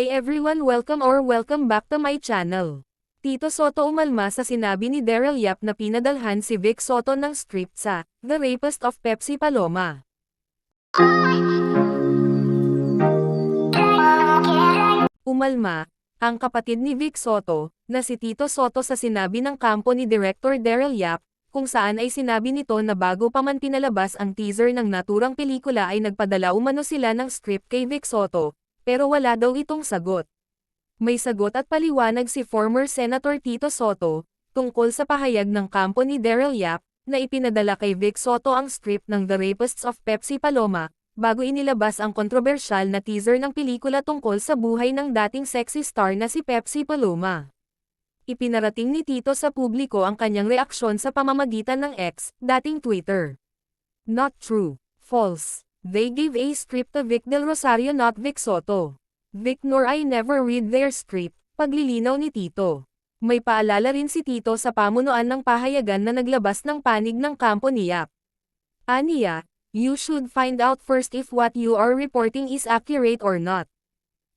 Hi everyone welcome or welcome back to my channel. Tito Soto umalma sa sinabi ni Daryl Yap na pinadalhan si Vic Soto ng script sa The Rapist of Pepsi Paloma. Umalma, ang kapatid ni Vic Soto, na si Tito Soto sa sinabi ng kampo ni Director Daryl Yap, kung saan ay sinabi nito na bago pa man pinalabas ang teaser ng naturang pelikula ay nagpadala umano sila ng script kay Vic Soto, pero wala daw itong sagot. May sagot at paliwanag si former Senator Tito Soto, tungkol sa pahayag ng kampo ni Daryl Yap, na ipinadala kay Vic Soto ang script ng The Rapists of Pepsi Paloma, bago inilabas ang kontrobersyal na teaser ng pelikula tungkol sa buhay ng dating sexy star na si Pepsi Paloma. Ipinarating ni Tito sa publiko ang kanyang reaksyon sa pamamagitan ng X, dating Twitter. Not true. False. They gave a script to Vic Del Rosario not Vic Soto. Vic nor I never read their script, paglilinaw ni Tito. May paalala rin si Tito sa pamunuan ng pahayagan na naglabas ng panig ng kampo ni Yap. Aniya, you should find out first if what you are reporting is accurate or not.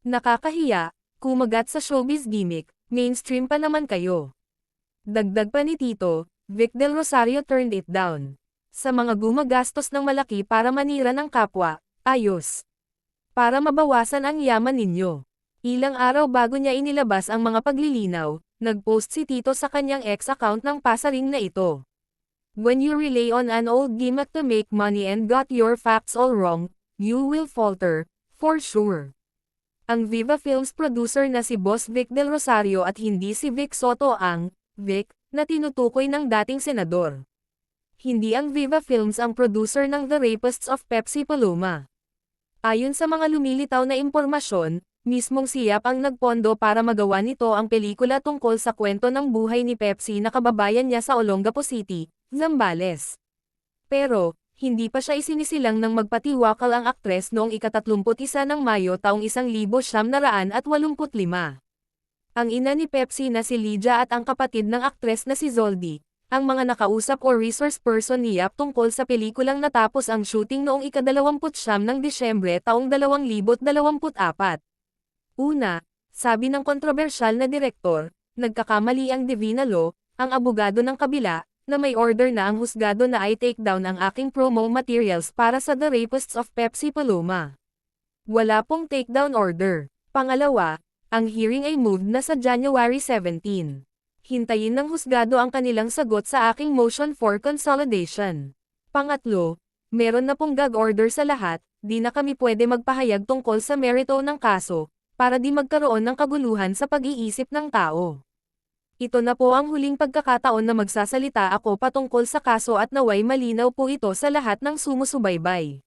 Nakakahiya, kumagat sa showbiz gimmick, mainstream pa naman kayo. Dagdag pa ni Tito, Vic Del Rosario turned it down. Sa mga gumagastos ng malaki para manira ng kapwa, ayos. Para mabawasan ang yaman ninyo. Ilang araw bago niya inilabas ang mga paglilinaw, nagpost si Tito sa kanyang ex account ng pasaring na ito. When you rely on an old gimmick to make money and got your facts all wrong, you will falter, for sure. Ang Viva Films producer na si Boss Vic Del Rosario at hindi si Vic Soto ang, Vic, na tinutukoy ng dating senador. Hindi ang Viva Films ang producer ng The Rapists of Pepsi Paloma. Ayon sa mga lumilitaw na impormasyon, mismong si Yap ang nagpondo para magawa nito ang pelikula tungkol sa kwento ng buhay ni Pepsi na kababayan niya sa Olongapo City, Zambales. Pero, hindi pa siya isinisilang ng magpatiwakal ang aktres noong ika-31 ng Mayo taong 1985. Ang ina ni Pepsi na si Lydia at ang kapatid ng aktres na si Zoldy, ang mga nakausap o resource person ni Yap tungkol sa pelikulang natapos ang shooting noong ika-29 ng Disyembre taong 2024. Una, sabi ng kontrobersyal na direktor, nagkakamali ang Divina Law, ang abogado ng kabila, na may order na ang husgado na ay take down ang aking promo materials para sa The Rapists of Pepsi Paloma. Wala pong takedown order. Pangalawa, ang hearing ay moved na sa January 17. Hintayin ng husgado ang kanilang sagot sa aking motion for consolidation. Pangatlo, meron na pong gag order sa lahat, di na kami pwede magpahayag tungkol sa merito ng kaso, para di magkaroon ng kaguluhan sa pag-iisip ng tao. Ito na po ang huling pagkakataon na magsasalita ako patungkol sa kaso at naway malinaw po ito sa lahat ng sumusubaybay.